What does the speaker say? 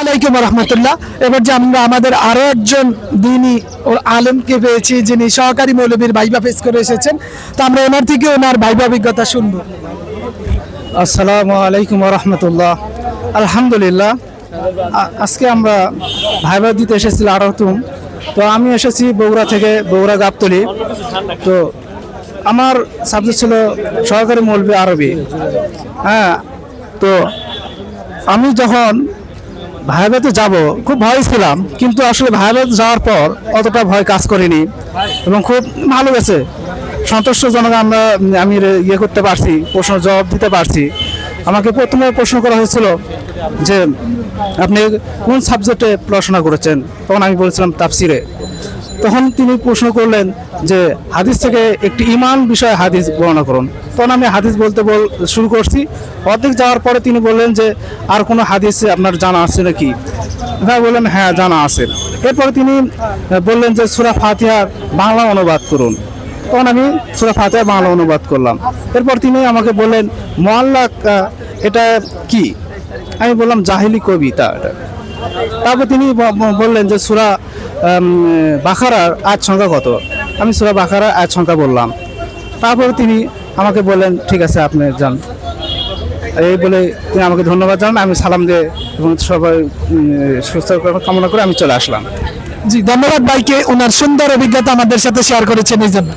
আলাইকুম রহমতুল্লাহ। এবার যে আমরা আমাদের আরও একজন দিনী ও আলেমকে পেয়েছি, যিনি সহকারী মৌলবীর ভাইবা ফেস করে এসেছেন। তো আমরা ওনার থেকে ওনার ভাইবা অভিজ্ঞতা শুনব। আসসালামু আলাইকুম রহমতুল্লাহ। আলহামদুলিল্লাহ। আজকে আমরা ভাইবা দিতে এসেছি আরতুম তো আমি এসেছি বগুড়া থেকে বগুড়া গাবতলি। তো আমার সাবজেক্ট ছিল সহকারী মৌলবী আরবি। হ্যাঁ তো আমি যখন ভাইবাতে যাব। খুব ভয় ছিলাম, কিন্তু আসলে ভাইবাতে যাওয়ার পর অতটা ভয় কাজ করিনি এবং খুব ভালো গেছে। সন্তুষ্টজনক আমরা, আমি ইয়ে করতে পারছি প্রশ্ন জবাব দিতে পারছি। আমাকে প্রথমে প্রশ্ন করা হয়েছিল যে, আপনি কোন সাবজেক্টে পড়াশোনা করেছেন? তখন আমি বলেছিলাম তাফসিরে। তখন তিনি প্রশ্ন করলেন যে, হাদিস থেকে একটি ইমান বিষয়ে হাদিস বর্ণনা করুন। তখন আমি হাদিস বলতে বল শুরু করছি। অর্ধেক যাওয়ার পরে তিনি বললেন যে, আর কোনো হাদিস আপনার জানা আছে নাকি? হ্যাঁ বললেন হ্যাঁ জানা আছে। এরপরে তিনি বললেন যে, সুরা ফাতিহার বাংলা অনুবাদ করুন। তখন আমি সুরা ফাতিহা বাংলা অনুবাদ করলাম। এরপর তিনি আমাকে বললেন মোয়াল্লাক এটা কি? আমি বললাম, জাহিলি কবিতা এটা। তারপর তিনি বললেন যে, সুরা বাখারার আজ সংখ্যা কত? আমি সুরা বাখারার আজ সংখ্যা বললাম। তারপর তিনি আমাকে বললেন, ঠিক আছে, আপনি যান। এই বলে তিনি আমাকে ধন্যবাদ জানান আমি সালাম দিয়ে এবং সবাই সুস্থ কামনা করে আমি চলে আসলাম। জি, ধন্যবাদ ভাইকে। ওনার সুন্দর অভিজ্ঞতা আমাদের সাথে শেয়ার করেছেন এই জন্য।